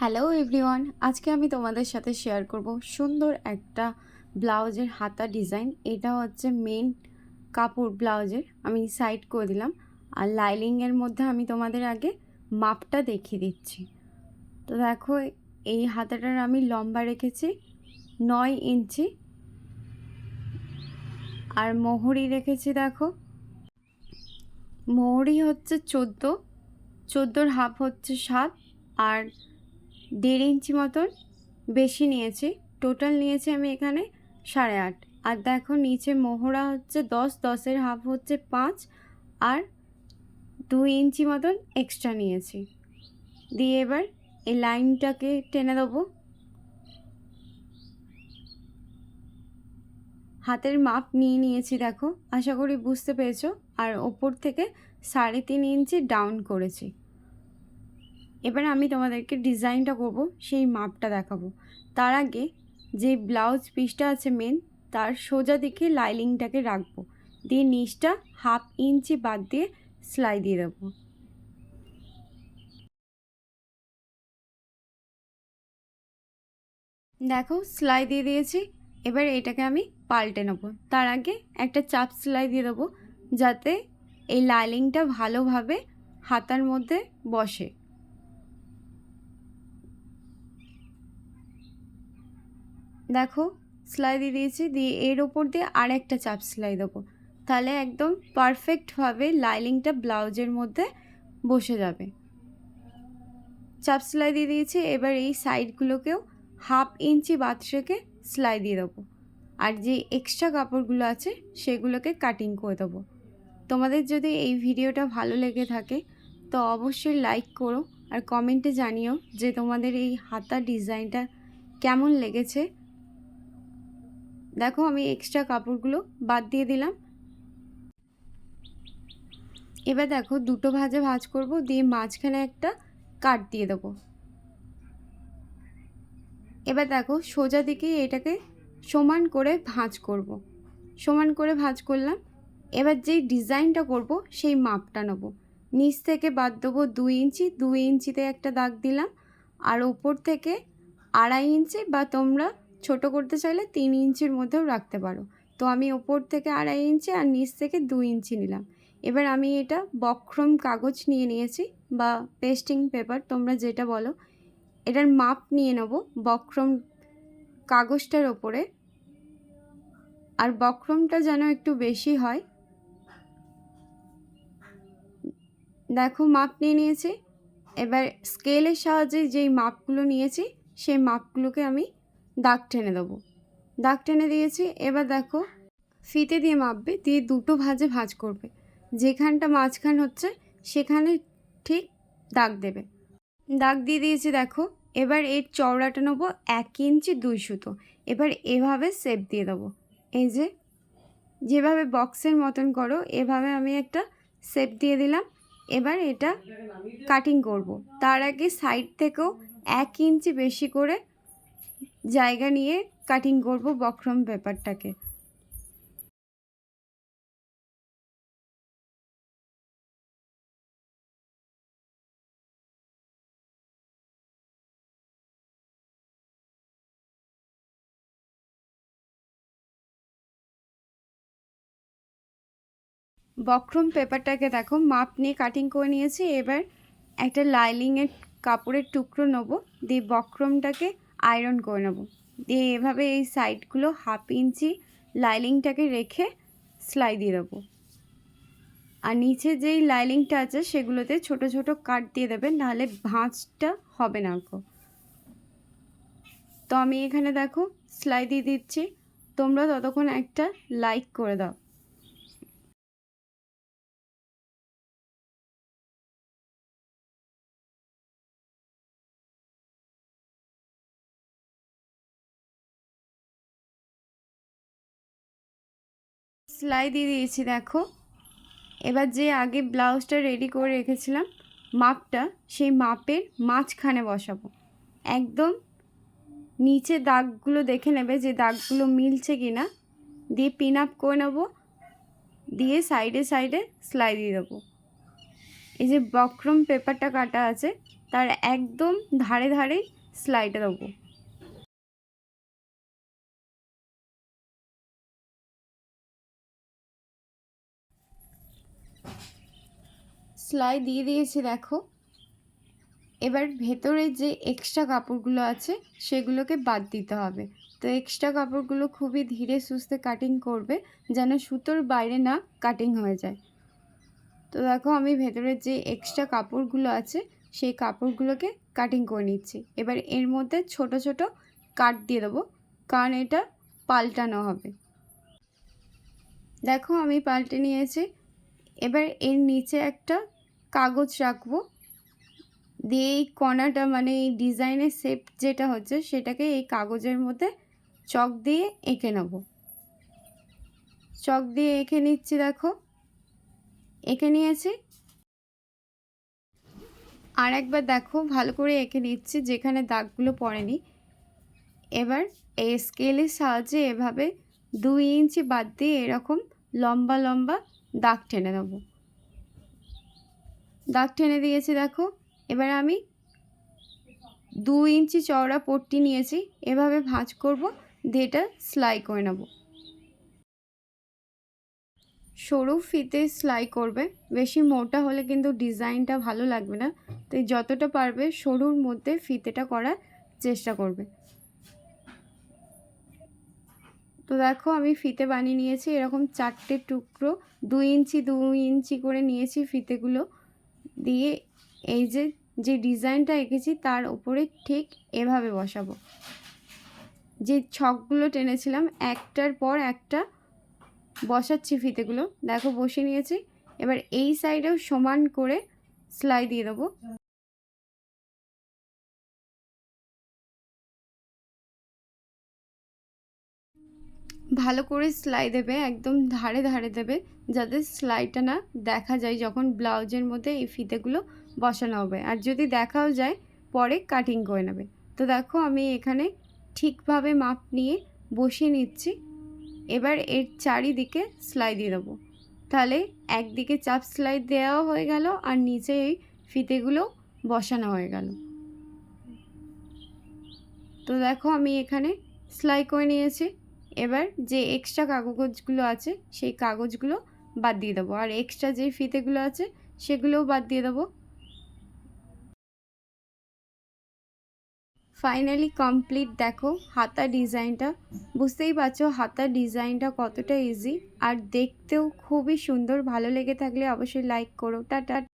Hello everyone আজকে আমি তোমাদের সাথে শেয়ার করব সুন্দর একটা ব্লাউজের হাতা ডিজাইন এটা হচ্ছে মেন কাপড় ব্লাউজের। আমি সাইড করে দিলাম। আর লাইলিংয়ের মধ্যে আমি তোমাদের আগে মাপটা দেখিয়ে দিচ্ছি। তো দেখো, এই হাতাটার আমি লম্বা রেখেছি, নয় ইঞ্চি। আর মোহরি রেখেছি, দেখো। মোহরি হচ্ছে চোদ্দ, চোদ্দোর হাফ হচ্ছে সাত। আর দেড় ইঞ্চি মতন বেশি নিয়েছি। টোটাল নিয়েছি আমি এখানে সাড়ে আট। আর দেখো নিচে মোহরা হচ্ছে দশ, দশের হাফ হচ্ছে পাঁচ আর দুই ইঞ্চি মতন এক্সট্রা নিয়েছি। দিয়ে এবার এই লাইনটাকে টেনে দেবো। হাতের মাপ নিয়ে নিয়েছি দেখো। আশা করি বুঝতে পেরেছ। আর ওপর থেকে সাড়ে তিন ইঞ্চি ডাউন করেছি। এবার আমি তোমাদেরকে ডিজাইনটা করব, সেই মাপটা দেখাবো। তার আগে যে ব্লাউজ পিসটা আছে মেন তার সোজা দিকে লাইলিংটাকে রাখব। দিয়ে নিচটা হাফ ইঞ্চি বাদ দিয়ে সেলাই দিয়ে দেবো। দেখো সেলাই দিয়ে দিয়েছি। এবার এটাকে আমি পাল্টে নেব। তার আগে একটা চাপ সেলাই দিয়ে দেবো, যাতে এই লাইলিংটা ভালোভাবে হাতার মধ্যে বসে। দেখো, সেলাই দিয়ে দিয়েছি, দিয়ে এর ওপর দিয়ে আর একটা চাপ সেলাই দেবো। তাহলে একদম পারফেক্টভাবে লাইলিংটা ব্লাউজের মধ্যে বসে যাবে। চাপ সেলাই দিয়ে দিয়েছি, এবার এই সাইডগুলোকেও হাফ ইঞ্চি বাদ রেখে সেলাই দিয়ে দেবো। আর যে এক্সট্রা কাপড়গুলো আছে, সেগুলোকে কাটিং করে দেবো। তোমাদের যদি এই ভিডিওটা ভালো লেগে থাকে, তো অবশ্যই লাইক করো আর কমেন্টে জানিও যে তোমাদের এই হাতা ডিজাইনটা কেমন লেগেছে। দেখো আমি এক্সট্রা কাপড়গুলো বাদ দিয়ে দিলাম। এবার দেখো দুটো ভাজে ভাজ করব, দিয়ে মাঝখানে একটা কাট দিয়ে দেবো। এবার দেখো সোজা দিকে এটাকে সমান করে ভাঁজ করব। সমান করে ভাঁজ করলাম। এবার যেই ডিজাইনটা করব, সেই মাপটা নেব। নিচ থেকে বাদ দেবো দুই ইঞ্চি, দুই ইঞ্চিতে একটা দাগ দিলাম। আর ওপর থেকে আড়াই ইঞ্চি বা তোমরা ছোট করতে চাইলে তিন ইঞ্চির মধ্যেও রাখতে পারো। তো আমি ওপর থেকে আড়াই ইঞ্চি আর নিচ থেকে দুই ইঞ্চি নিলাম। এবার আমি এটা বক্রম কাগজ নিয়ে নিয়েছি বা পেস্টিং পেপার, তোমরা যেটা বলো। এটার মাপ নিয়ে নেব বক্রম কাগজটার ওপরে। আর বক্রমটা যেন একটু বেশি হয়। দেখো মাপ নিয়ে নিয়েছি। এবার স্কেলের সাহায্যে যেই মাপগুলো নিয়েছি, সেই মাপগুলোকে আমি দাগ টেনে দেবো। দাগ টেনে দিয়েছি, এবার দেখো ফিতে দিয়ে মাপবে, দিয়ে দুটো ভাজে ভাজ করবে। যেখানটা মাঝখান হচ্ছে, সেখানে ঠিক দাগ দেবে। দাগ দিয়ে দিয়েছি দেখো, এবার এর চওড়াটা নেব এক ইঞ্চি দুই সুতো। এবার এভাবে সেপ দিয়ে দেবো। এই যে, যেভাবে বক্সের মতন করো, এভাবে আমি একটা সেপ দিয়ে দিলাম। এবার এটা কাটিং করব। তার আগে সাইড থেকেও এক ইঞ্চি বেশি করে জায়গা নিয়ে কাটিং করব বক্রম পেপারটাকে বক্রম পেপারটাকে দেখো, মাপ নিয়ে কাটিং করে নিয়েছি, এবার একটা লাইলিংয়ের কাপড়ের টুকরো নেব, দিয়ে বক্রমটাকে আয়রন করে নেব। দিয়ে এভাবে এই সাইডগুলো হাফ ইঞ্চি লাইলিংটাকে রেখে সেলাই দিয়ে দেবো। আর নিচে যেই লাইলিংটা আছে সেগুলোতে ছোট ছোট কাট দিয়ে দেবেন, নাহলে ভাঁজটা হবে না গো। তো আমি এখানে দেখো সেলাই দিয়ে দিচ্ছি। তোমরা ততক্ষণ একটা লাইক করে দাও। সেলাই দিয়ে দিয়েছি, দেখো। এবার যে আগে ব্লাউজটা রেডি করে রেখেছিলাম, মাপটা, সেই মাপের মাঝখানে বসাবো। একদম নিচে দাগগুলো দেখে নেবে যে দাগগুলো মিলছে কি না দিয়ে পিন আপ করে নেব, দিয়ে সাইডে সাইডে সেলাই দিয়ে দেবো। এই যে বক্রম পেপারটা কাটা আছে, তার একদম ধারে ধারে সেলাইটা দেবো। সেলাই দিয়ে দিয়েছি, দেখো। এবার ভেতরে যে এক্সট্রা কাপড়গুলো আছে, সেগুলোকে বাদ দিতে হবে। তো এক্সট্রা কাপড়গুলো খুবই ধীরে সুস্থে কাটিং করবে, যেন সুতোর বাইরে না কাটিং হয়ে যায়। তো দেখো, আমি ভেতরের যে এক্সট্রা কাপড়গুলো আছে, সেই কাপড়গুলোকে কাটিং করে নিচ্ছি। এবার এর মধ্যে ছোট ছোট কাট দিয়ে দেবো, কারণ এটা পাল্টানো হবে। দেখো, আমি পাল্টে নিয়েছি। এবার এর নিচে একটা কাগজ রাখব। দিয়ে এই কণাটা মানে এই ডিজাইনের শেপ যেটা হচ্ছে সেটাকে এই কাগজের মধ্যে চক দিয়ে এঁকে নেব। চক দিয়ে এঁকে নিচ্ছি দেখো। এঁকে নিয়েছি। আর একবার দেখো ভালো করে এঁকে নিচ্ছি যেখানে দাগগুলো পড়েনি। এবার এই স্কেলের সাহায্যে এভাবে দুই ইঞ্চি বাদ দিয়ে এরকম লম্বা লম্বা দাগ টেনে দেবো দাগ টেনে দিয়েছি, দেখো। এবার আমি দু ইঞ্চি চওড়া পট্টি নিয়েছি, এভাবে ভাঁজ করব দিয়ে এটা সেলাই করে নেব। সরু ফিতে সেলাই করবে, বেশি মোটা হলে কিন্তু ডিজাইনটা ভালো লাগবে না, তাই যতটা পারবে সরুর মধ্যে ফিতেটা করার চেষ্টা করবে। তো দেখো, আমি ফিতে বানিয়ে নিয়েছি, এরকম চারটে টুকরো দুই ইঞ্চি দুই ইঞ্চি করে নিয়েছি ফিতেগুলো। দিয়ে এই যে যে ডিজাইনটা এঁকেছি তার উপরে ঠিক এভাবে বসাবো। যে ছকগুলো টেনেছিলাম, একটার পর একটা বসাচ্ছি ফিতেগুলো। দেখো বসে নিয়েছি। এবার এই সাইডেও সমান করে সেলাই দিয়ে দেবো। ভালো করে সেলাই দেবে, একদম ধারে ধারে দেবে, যাতে সেলাইটা না দেখা যায় যখন ব্লাউজের মধ্যে এই ফিতেগুলো বসানো হবে। আর যদি দেখাও যায়, পরে কাটিং করে নেবে। তো দেখো আমি এখানে ঠিকভাবে মাপ নিয়ে বসিয়ে নিচ্ছি। এবার এর চারিদিকে সেলাই দিয়ে দেবো। তাহলে একদিকে চাপ সেলাই দেওয়া হয়ে গেল, আর নিচে এই ফিতেগুলো বসানো হয়ে গেল। তো দেখো আমি এখানে সেলাই করে নিয়েছি। এবার যে এক্সট্রা কাগজগুলো আছে, সেই কাগজগুলো বাদ দিয়ে দেবো। আর এক্সট্রা যে ফিতেগুলো আছে, সেগুলোও বাদ দিয়ে দেবো। ফাইনালি কমপ্লিট দেখো হাতা ডিজাইনটা। বুঝতেই পারছ হাতার ডিজাইনটা কতটা ইজি আর দেখতেও খুবই সুন্দর, ভালো লেগে থাকলে অবশ্যই লাইক করো। টাটা।